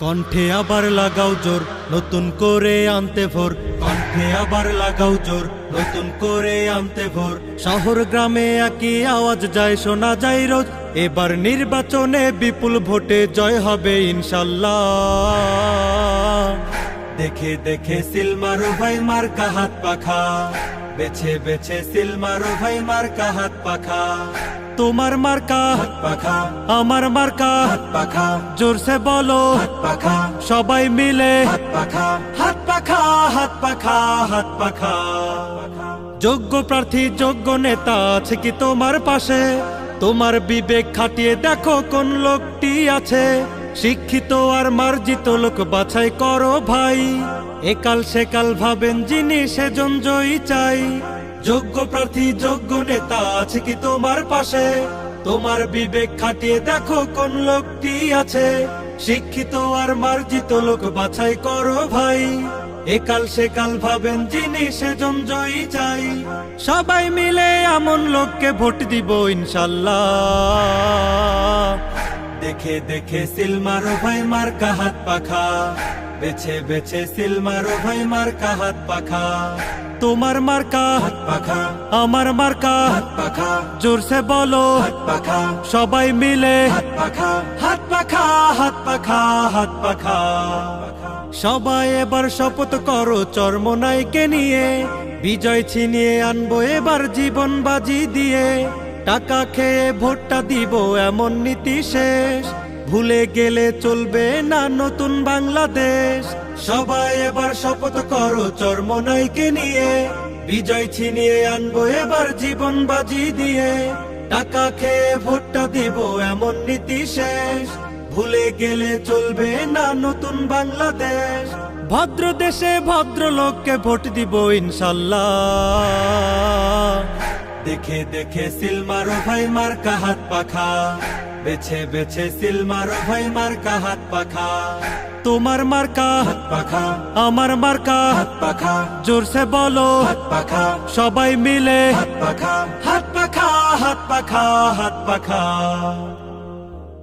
কণ্ঠে আবার লাগাও জোর, নতুন করে আনতে ভোর। কণ্ঠে আবার লাগাও জোর, নতুন করে আনতে ভোর। শহর গ্রামে একই আওয়াজ যায়, শোনা যায় রোজ। এবার নির্বাচনে বিপুল ভোটে জয় হবে, ইনশাল্লাহ। দেখে দেখে সিলমারো ভাই মার্কা হাত পাখা। বেছে বেছে সিলমারো ভাই মার্কা হাত পাখা। তোমার মার্কা হাত পাখা আমার মার্কা হাত পাখা জোরসে বলো হাত পাখা সবাই মিলে। হাত পাখা হাত পাখা হাত পাখা হাত পাখা যোগ্য প্রার্থী যোগ্য নেতা আছে কি তোমার পাশে? তোমার বিবেক খাটিয়ে দেখো কোন লোকটি আছে। শিক্ষিত আর মার্জিত লোক বাছাই করো ভাই। একাল সেকাল ভাবেন যিনি সেজন জয়ী চাই। যোগ্য প্রার্থী, যোগ্য নেতা আছে কি তোমার পাশে? তোমার বিবেক খাটিয়ে দেখো কোন লোকটি আছে। শিক্ষিত আর মার্জিত লোক বাছাই করো ভাই। একাল সেকাল ভাবেন যিনি সেজন জয়ী চাই। সবাই মিলে এমন লোককে ভোট দিব ইনশাল্লাহ। দেখে দেখে সিলমারো ভাই মার্কা হাত পাখা। বেছে বেছে সিলমারো ভাই মার্কা হাত পাখা। তোমার মার্কা হাত পাখা। আমার মার্কা হাত পাখা। জোরসে বলো হাত পাখা। সবাই মিলে। হাত পাখা। হাত পাখা হাত পাখা হাত পাখা। সবাই এবার শপথ করো চর্মনাইকে নিয়ে। বিজয় ছিনিয়ে আনব এবার জীবন বাজি দিয়ে। টাকা খেয়ে ভোটটা দিব এমন নীতি শেষ। ভুলে গেলে চলবে না নতুন বাংলাদেশ। সবাই এবার শপথ করো চর্মনাইকে নিয়ে। বিজয় ছিনিয়ে আনব এবার জীবন বাজি দিয়ে। টাকা খেয়ে ভোটটা দিব এমন নীতি শেষ। ভুলে গেলে চলবে না নতুন বাংলাদেশ। ভদ্র দেশে ভদ্র লোককে ভোট দিব ইনশাল্লাহ। দেখে দেখে সিলমারো ভাই মার্কা হাত পাখা। বেছে বেছে সিলমার ভাই মার্কা হাত পাখা। তোমার মার্কা হাত পাখা। আমার মার্কা। হাত পাখা। জোরসে বলো। হাত পাখা। সবাই মিলে হাত পাখা। হাত পাখা হাত পাখা হাত পাখা।